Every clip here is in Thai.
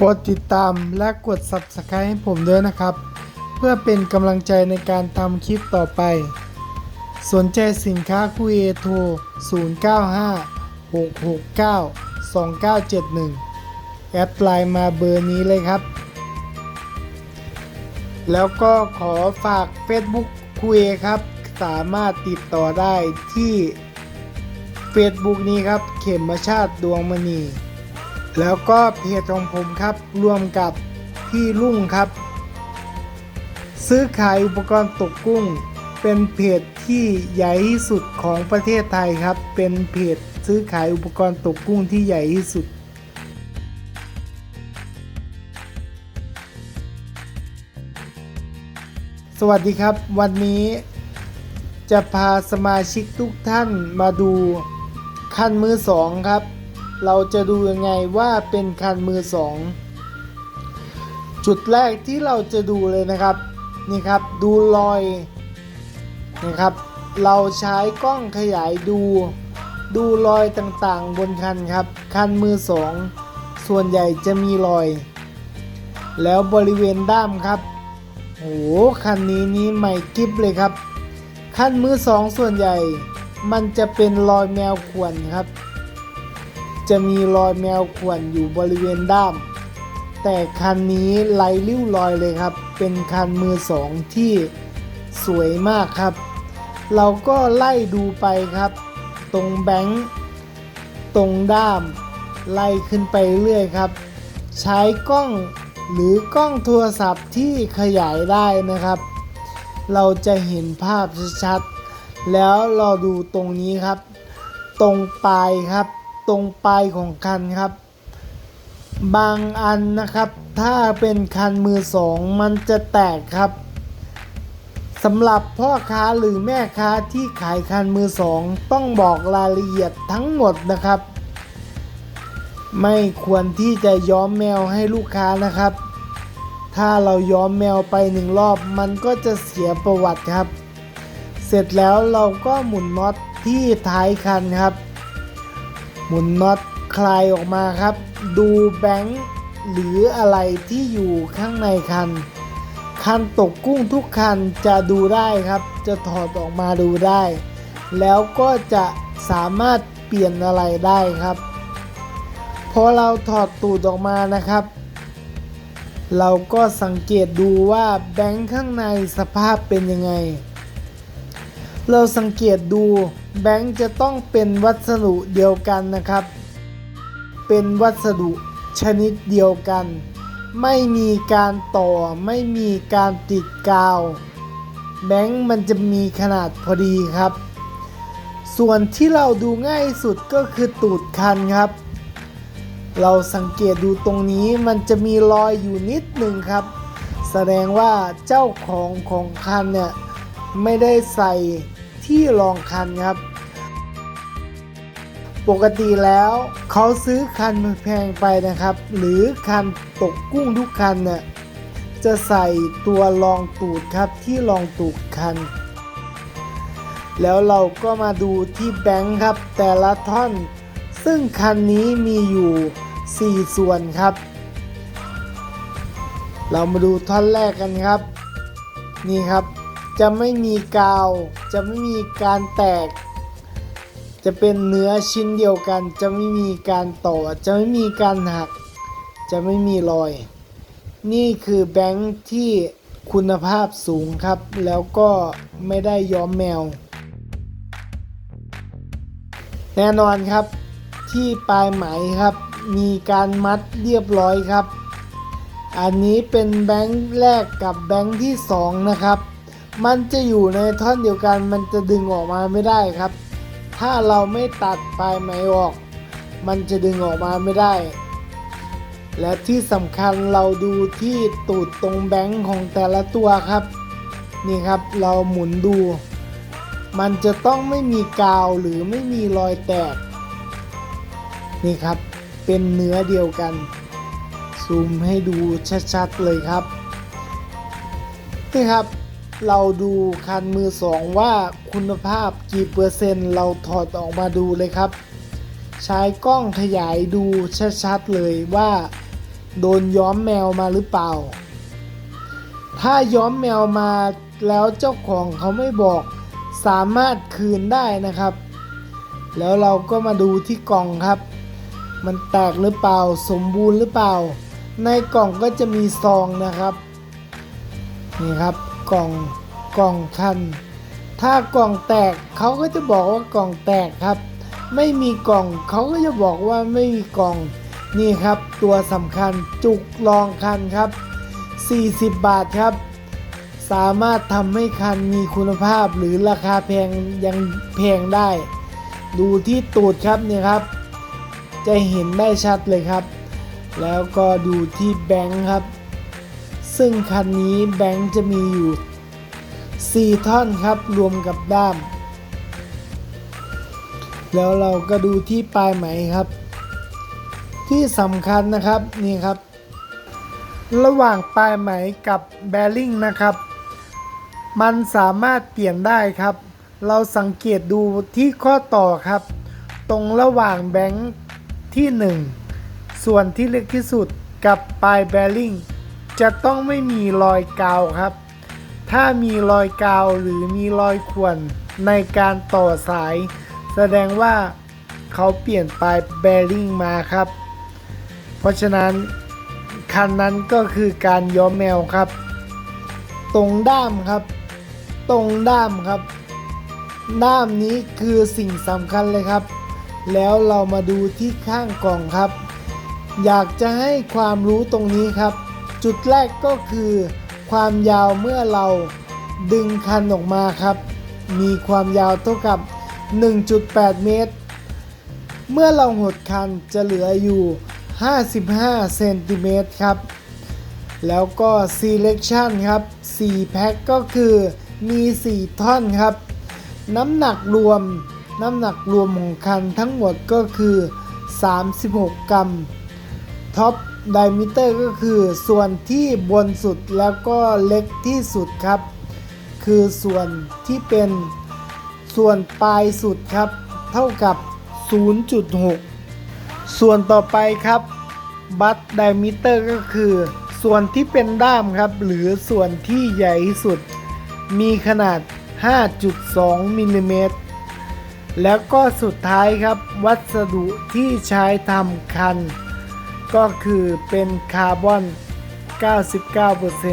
โปรดติดตามและกด Subscribe ให้ผมด้วยนะครับ เพื่อเป็นกำลังใจในการทำคลิปต่อไป สนใจสินค้าคุยเอโทร095 669 2971 แอดไลน์มาเบอร์นี้เลยครับ แล้วก็ขอฝาก Facebook คุยครับ สามารถติดต่อได้ที่ Facebook นี้ครับ เข็มมชาติดวงมณี แล้วก็เพจของผมครับรวมกับพี่ลุ่งครับ ซื้อขายอุปกรณ์ตกกุ้ง เป็นเพจที่ใหญ่ที่สุดของประเทศไทยครับ เป็นเพจซื้อขายอุปกรณ์ตกกุ้งที่ใหญ่ที่สุดสวัสดีครับ วันนี้จะพาสมาชิกทุกท่านมาดูคันมือสองครับ เราจะดูยังไงว่าเป็นคันมือสองจุดแรกที่เราจะดูเลยนะครับนี่ครับดูรอยนะครับ เราใช้กล้องขยายดู ดูรอยต่างๆบนคันครับ คันมือสองส่วนใหญ่จะมีรอย แล้วบริเวณด้ามครับโอ้โหคันนี้นี่ใหม่กิฟเลยครับ คันมือสองส่วนใหญ่ มันจะเป็นรอยแมวข่วนครับ จะมีรอยแมวข่วนอยู่บริเวณด้าม แต่คันนี้ไร้ริ้วรอยเลยครับ เป็นคันมือสองที่สวยมากครับ เราก็ไล่ดูไปครับ ตรงแบงค์ตรงด้าม ไล่ขึ้นไปเรื่อยครับ ใช้กล้องหรือกล้องโทรศัพท์ที่ขยายได้นะครับ เราจะเห็นภาพชัดๆแล้วเราดูตรงนี้ครับ ตรงปลายครับ ตรงปลายของคันครับ บางอันนะครับ ถ้าเป็นคันมือสองมันจะแตกครับสำหรับพ่อค้าหรือแม่ค้าที่ขายคันมือสองต้องบอกรายละเอียดทั้งหมดนะครับ ไม่ควรที่จะย้อมแมวให้ลูกค้านะครับ ถ้าเราย้อมแมวไปหนึ่งรอบมันก็จะเสียประวัติครับ เสร็จแล้วเราก็หมุนน็อตที่ท้ายคันครับ หมุนน็อตคลายออกมาครับ ดูแบงค์หรืออะไรที่อยู่ข้างในคัน คันตกกุ้งทุกคันจะดูได้ครับ จะถอดออกมาดูได้ แล้วก็จะสามารถเปลี่ยนอะไรได้ครับ พอเราถอดตูดออกมานะครับ เราก็สังเกตดูว่าแบงค์ข้างในสภาพเป็นยังไง เราสังเกตดูแบงค์จะต้องเป็นวัสดุเดียวกันนะครับ เป็นวัสดุชนิดเดียวกัน ไม่มีการต่อไม่มีการติดกาว แบงค์มันจะมีขนาดพอดีครับ ส่วนที่เราดูง่ายสุดก็คือตูดคันครับ เราสังเกตดูตรงนี้มันจะมีรอยอยู่นิดหนึ่งครับ แสดงว่าเจ้าของของคันเนี่ยไม่ได้ใส่ ที่รองคันครับ ปกติแล้วเขาซื้อคันแพงไปนะครับ หรือคันตกกุ้งทุกคันเนี่ยจะใส่ตัวรองตูดครับที่รองตูดคัน แล้วเราก็มาดูที่แบงค์ครับแต่ละท่อน ซึ่งคันนี้มีอยู่ 4 ส่วนครับ เรามาดูท่อนแรกกันครับ นี่ครับ จะไม่มีกาว จะไม่มีการแตก จะเป็นเนื้อชิ้นเดียวกัน จะไม่มีการต่อ จะไม่มีการหัก จะไม่มีรอย นี่คือแบงค์ที่คุณภาพสูงครับ แล้วก็ไม่ได้ย้อมแมว แน่นอนครับที่ปลายไหมครับ มีการมัดเรียบร้อยครับ อันนี้เป็นแบงค์แรกกับแบงค์ที่สองนะครับ มันจะอยู่ในท่อนเดียวกัน มันจะดึงออกมาไม่ได้ครับ ถ้าเราไม่ตัดปลายไหมออก มันจะดึงออกมาไม่ได้ และที่สำคัญเราดูที่ตูดตรงแบงค์ของแต่ละตัวครับ นี่ครับเราหมุนดู มันจะต้องไม่มีกาวหรือไม่มีรอยแตก นี่ครับเป็นเนื้อเดียวกัน ซูมให้ดูชัดๆเลยครับ นี่ครับ เราดูคันมือสองว่าคุณภาพกี่เปอร์เซ็นต์ เราถอดออกมาดูเลยครับ ใช้กล้องขยายดูชัดๆเลยว่า โดนย้อมแมวมาหรือเปล่า ถ้าย้อมแมวมาแล้วเจ้าของเขาไม่บอกสามารถคืนได้นะครับ แล้วเราก็มาดูที่กล่องครับ มันแตกหรือเปล่าสมบูรณ์หรือเปล่า ในกล่องก็จะมีซองนะครับ นี่ครับ กล่องกล่องคัน ถ้ากล่องแตกเขาก็จะบอกว่ากล่องแตกครับ ไม่มีกล่องเขาก็จะบอกว่าไม่มีกล่องนี่ครับ ตัวสำคัญจุกรองคันครับ 40 บาทครับ สามารถทำให้คันมีคุณภาพหรือราคาแพงยังแพงได้ ดูที่ตูดครับเนี่ยครับ จะเห็นได้ชัดเลยครับ แล้วก็ดูที่แบงค์ครับ ซึ่งคันนี้แบงค์จะมีอยู่ 4 ท่อนครับรวมกับด้าม แล้วเราก็ดูที่ปลายไหมครับ ที่สำคัญนะครับนี่ครับ ระหว่างปลายไหมกับแบริ่งนะครับ มันสามารถเปลี่ยนได้ครับ เราสังเกตดูที่ข้อต่อครับ ตรงระหว่างแบงค์ที่ 1 ส่วนที่เล็กที่สุดกับปลายแบริ่ง จะต้องไม่มีรอยกาวครับ ถ้ามีรอยกาวหรือมีรอยข่วนในการต่อสาย แสดงว่าเขาเปลี่ยนปลายแบริ่งมาครับ เพราะฉะนั้นคันนั้นก็คือการย้อมแมวครับ ตรงด้ามครับ ตรงด้ามครับ ด้ามนี้คือสิ่งสำคัญเลยครับ แล้วเรามาดูที่ข้างกล่องครับ อยากจะให้ความรู้ตรงนี้ครับ จุดแรกก็คือความยาวเมื่อเราดึงคันออกมาครับ มีความยาวเท่ากับ 1.8 เมตร เมื่อเราหดคันจะเหลืออยู่ 55 เซนติเมตรครับ แล้วก็ selection ครับ 4 แพ็คก็คือมี 4 ท่อนครับ น้ำหนักรวม น้ำหนักรวมของคันทั้งหมดก็คือ 36 กรัม ท็อปไดมิเตอร์ก็คือส่วนที่บนสุดแล้วก็เล็กที่สุดครับ คือส่วนที่เป็นส่วนปลายสุดครับ เท่ากับ 0.6 ส่วนต่อไปครับบัตไดมิเตอร์ก็คือ ส่วนที่เป็นด้ามครับ หรือส่วนที่ใหญ่ที่สุด มีขนาด 5.2มิลลิเมตรแล้วก็สุดท้ายครับ วัสดุที่ใช้ทำคัน ก็คือเป็นคาร์บอน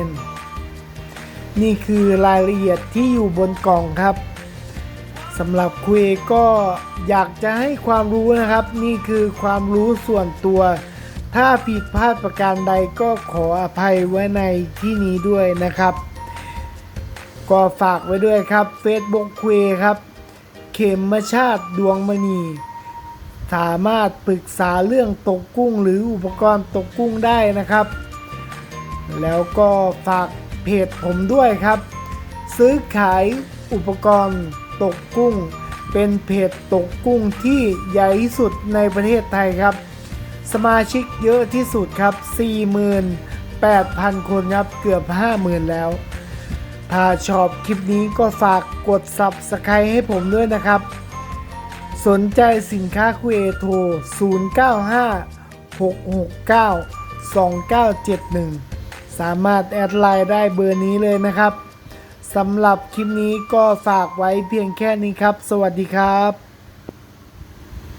99%นี่คือรายละเอียดที่อยู่บนกล่องครับสำหรับคุยก็อยากจะให้ความรู้นะครับ นี่คือความรู้ส่วนตัว ถ้าผิดพลาดประการใดก็ขออภัยไว้ในที่นี้ด้วยนะครับ ก็ฝากไว้ด้วยครับ Facebook คุยครับ เขมมชาติดวงมณี สามารถปรึกษาเรื่องตกกุ้งหรืออุปกรณ์ตกกุ้งได้นะครับ แล้วก็ฝากเพจผมด้วยครับ ซื้อขายอุปกรณ์ตกกุ้ง เป็นเพจตกกุ้งที่ใหญ่ที่สุดในประเทศไทยครับ สมาชิกเยอะที่สุดครับ 48,000 คนครับเกือบ 50,000 แล้ว ถ้าชอบคลิปนี้ก็ฝากกด Subscribe ให้ผมด้วยนะครับ สนใจสินค้าคุยเอโทร 0956692971 สามารถแอดไลน์ได้เบอร์นี้เลยนะครับสำหรับคลิปนี้ก็ฝากไว้เพียงแค่นี้ครับ สวัสดีครับ